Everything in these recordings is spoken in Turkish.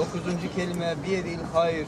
Dokuzuncu kelime biyedil hayır.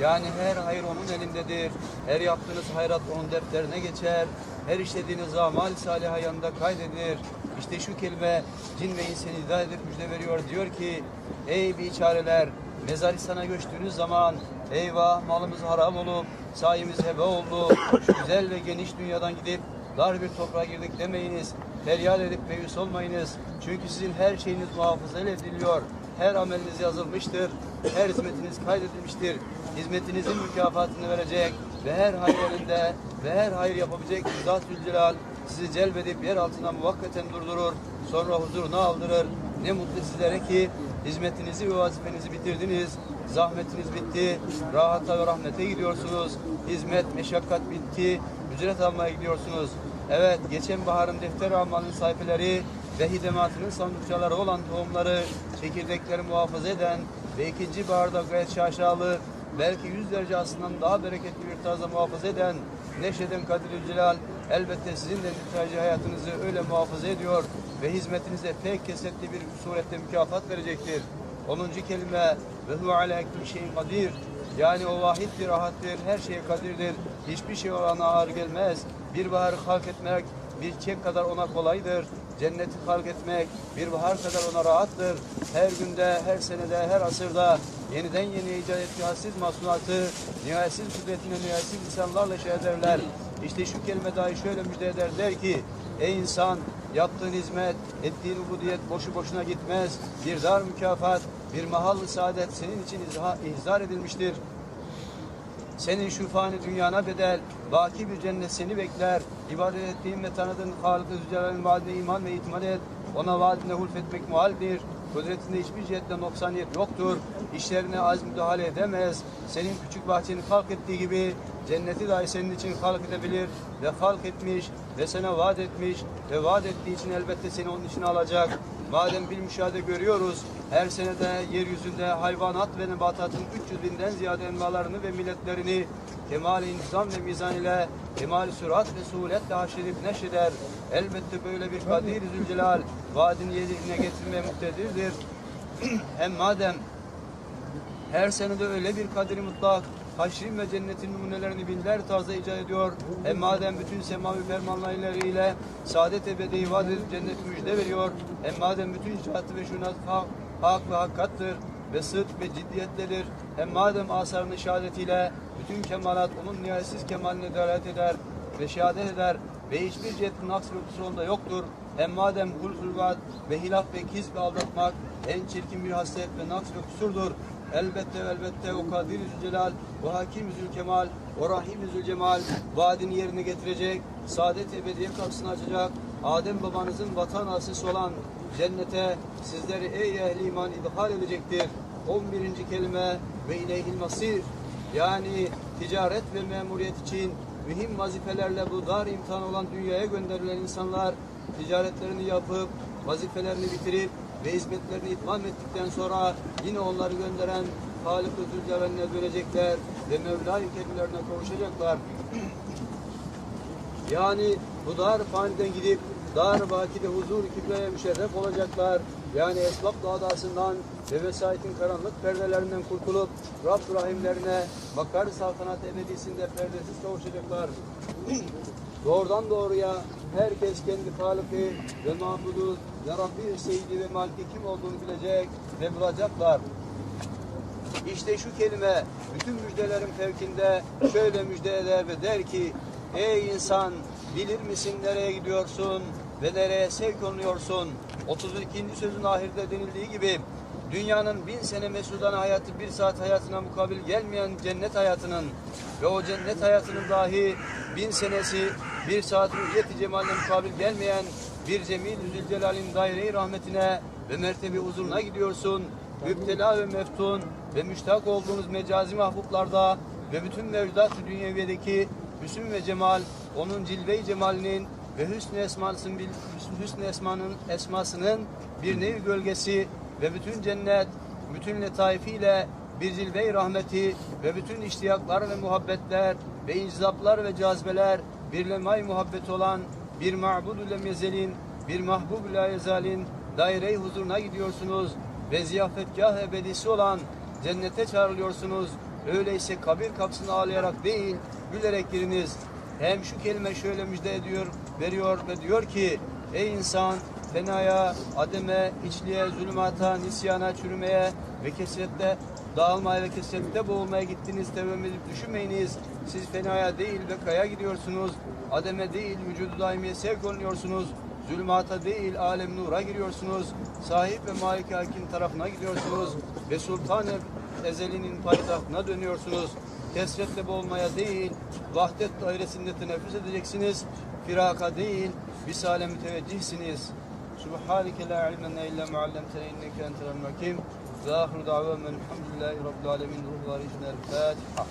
Yani her hayır onun elindedir. Her yaptığınız hayrat onun defterine geçer. Her işlediğiniz amal salih yanında kaydedilir. İşte şu kelime cin ve insanı hidayet edip müjde veriyor. Diyor ki ey biçareler mezaristana göçtüğünüz zaman eyvah malımız haram olup sayemiz hebe oldu. Şu güzel ve geniş dünyadan gidip dar bir toprağa girdik demeyiniz. Feryat edip meyus olmayınız. Çünkü sizin her şeyiniz muhafaza ediliyor. Her ameliniz yazılmıştır. Her hizmetiniz kaydedilmiştir. Hizmetinizin mükafatını verecek ve her hayır elinde ve her hayır yapabilecek Zat-ül Celal sizi celbedip yer altına muvakkaten durdurur. Sonra huzuruna aldırır. Ne mutlu sizlere ki hizmetinizi ve vazifenizi bitirdiniz. Zahmetiniz bitti. Rahata ve rahmete gidiyorsunuz. Hizmet, meşakkat bitti. Ücret almaya gidiyorsunuz. Evet, geçen baharın defter almanın sayfeleri ve hidematının sandıkçaları olan tohumları, çekirdekleri muhafaza eden ve ikinci baharda gayet şaşalı, belki yüzlerce aslından daha bereketli bir tarzda muhafaza eden, neşeden Kadir Celal elbette sizin de müteacı hayatınızı öyle muhafaza ediyor ve hizmetinize pek kesetli bir surette mükafat verecektir. 10. kelime ve huve ala şeyin kadir. Yani o vahiddir, rahattir, her şeye kadirdir. Hiçbir şey ona ağır gelmez. Bir baharı halk etmek bir çiçek kadar ona kolaydır. Cenneti halk etmek bir bahar kadar ona rahattır. Her günde, her senede, her asırda yeniden yeni icat ettiği hassiz masnuatı, nihayetsiz kudretine, nihayetsiz insanlarla şey ederler. İşte şu kelime dahi şöyle müjde eder der ki, Ey insan, yaptığın hizmet, ettiğin ubudiyet boşu boşuna gitmez. Bir dar mükafat, bir mahallı saadet senin için izha- ihzar edilmiştir. Senin şu fani dünyana bedel, baki bir cennet seni bekler. İbadet ettiğin ve tanıdığın Halık-ı Zülcelal'in vaadine iman ve itimat et. Ona vaadine hulfetmek muhaldir. Kudretinde hiçbir cihetle noksaniyet yoktur. İşlerine az müdahale edemez. Senin küçük bahçeni halk ettiği gibi cenneti dahi senin için halk edebilir ve halk etmiş ve sana vaat etmiş ve vaat ettiği için elbette seni onun için alacak. Madem bir müşahede görüyoruz, her senede yeryüzünde hayvanat ve nebatatın 300 binden ziyade envalarını ve milletlerini kemal-i intizam ve mizan ile kemal-i sürat ve suhuletle haşredip neşreder. Elbette böyle bir kadir-i zülcelal vaadini yerine getirmeye muktedirdir. Hem madem her senede öyle bir kaderi mutlak, haşrin ve cennetin numunelerini binler tarzda icat ediyor. Hem madem bütün semavi fermanlarıyla saadet ebedi vaat edip cennet müjde veriyor. Hem madem bütün icraatı ve şunat hak, hak ve hakikattır ve sıdk ve ciddiyettedir. Hem madem asarının şehadetiyle bütün kemalat onun nihayetsiz kemaline delalet eder ve şehadet eder ve hiçbir cihetin naks ve kusuru onda yoktur. Hem madem hulful vaat ve hilaf ve kizb ve aldatmak en çirkin bir hasret ve naks ve kusurdur. Elbette ve elbette o Kadir Zülcelal, o Hakim Zülkemal, o Rahim Zülcemal vaadini yerine getirecek, saadet ebediye kapısını açacak, Adem babanızın vatan asisi olan cennete sizleri ey ehli iman idhal edecektir. 11. kelime ve ileyhil masir yani ticaret ve memuriyet için mühim vazifelerle bu dar imtihan olan dünyaya gönderilen insanlar ticaretlerini yapıp vazifelerini bitirip ve hizmetlerini itmam ettikten sonra yine onları gönderen Halik-ı Zülcelal'ine dönecekler ve Mevla-i Kerimlerine kavuşacaklar. Yani bu dar faniden gidip dar vakide huzur kibreye müşerref olacaklar. Yani esbab dağdasından ve vesayetin karanlık perdelerinden kurtulup Rabb rahimlerine bakar saltanat ebedisinde perdesiz kavuşacaklar. Doğrudan doğruya herkes kendi Halık'ı ve Mahmud'u ve Rabbi Seyidi ve Maliki kim olduğunu bilecek ve bulacaklar. İşte şu kelime bütün müjdelerin fevkinde şöyle müjde eder ve der ki Ey insan bilir misin nereye gidiyorsun ve nereye sevk olunuyorsun? 32. sözün ahirde denildiği gibi dünyanın bin sene mesudan hayatı bir saat hayatına mukabil gelmeyen cennet hayatının ve o cennet hayatının dahi bin senesi bir saat rüyeti cemaline mukabil gelmeyen bir cemil Zülcelal'in daire-i rahmetine ve mertebi huzuruna gidiyorsun. Müptela ve meftun ve müştak olduğunuz mecazi mahbublarda ve bütün mevcudat-ı dünyeviyedeki hüsn ve cemal, onun cilve-i cemalinin ve hüsn-i esmasının, hüsn-i esmanın esmasının bir nevi gölgesi ve bütün cennet, bütün letaifiyle bir cilve-i rahmeti ve bütün iştiyaklar ve muhabbetler ve incizaplar ve cazibeler bir lemay muhabbet olan bir ma'budu lemezelin, bir mahbub la yezalin daire-i huzuruna gidiyorsunuz ve ziyafetgah ebedisi olan Cennete çağrılıyorsunuz. Öyleyse kabir kapısını ağlayarak değil, gülerek giriniz. Hem şu kelime şöyle müjde ediyor, veriyor ve diyor ki Ey insan fenaya, ademe, içliğe, zulümata, nisyana, çürümeye ve kesrette dağılmaya ve kesrette boğulmaya gittiniz edip düşünmeyiniz. Siz fenaya değil ve kaya gidiyorsunuz. Ademe değil vücudu daimiye sevk olunuyorsunuz. Zulmata değil alem nura giriyorsunuz. Sahip ve malik hakim tarafına gidiyorsunuz. Ve sultan ezelinin payitahtına dönüyorsunuz. Kesretle boğulmaya değil, vahdet dairesinde teneffüs edeceksiniz. Firaka değil, visale müteveccihsiniz. Subhaneke la ilmenne illa muallemtene inneke entel hakim. Ve ahiru da'vamen elhamdülillahi rabbil alemin. Ruhlar için el Fatiha.